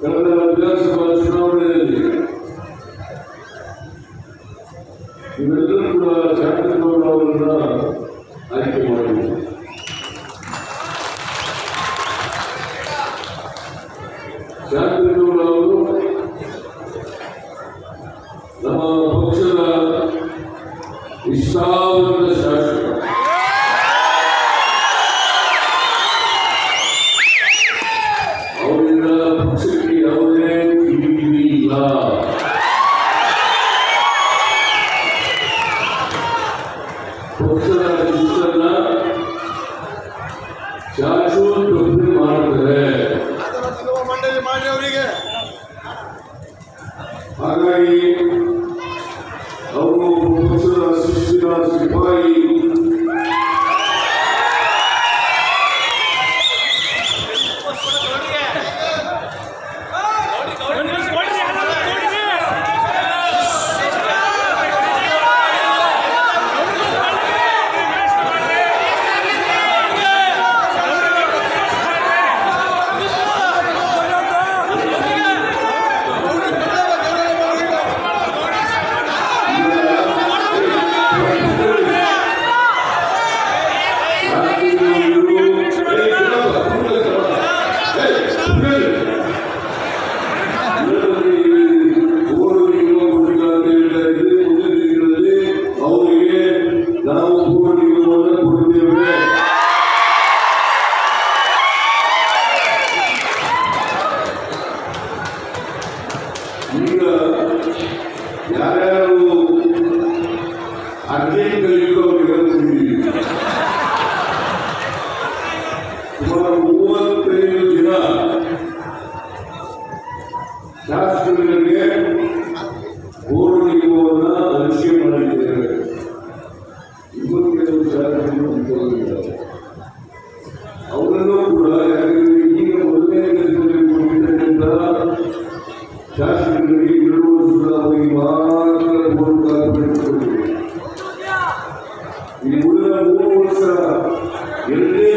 ಕಳೆದ ವಿಧಾನಸಭಾ ಚುನಾವಣೆಯಲ್ಲಿ ನೀವೆಲ್ಲರೂ ಕೂಡ ಶಾಂತಗೌಡ ಅವರನ್ನ ಆಯ್ಕೆ ಮಾಡಿದ್ದೀವಿ ಶಾಂತಗೌಡ ಅವರು ನಮ್ಮ ಪಕ್ಷದ ಇಷ್ಟಾವೃತ ಶಿಸ್ತನ್ನ ಶಾಶ್ವತ ಮಾಡ್ತಾರೆ. ಹಾಗಾಗಿ ಈಗ ಯಾರ್ಯಾರು ಅರ್ಜಿ ಕಲಿಯುವ ಸುಮಾರು ಮೂವತ್ತೈದು ದಿನ ಶಾಸಕರಿಗೆ ಶಾಸಕರಿಗೆ ವರ್ಷದ ಅವರಿಗೆ ಮಾತ್ರ ಹಾಕಬೇಕು ಈ ಉಳಿದ ಮೂರು ವರ್ಷ ಎರಡನೇ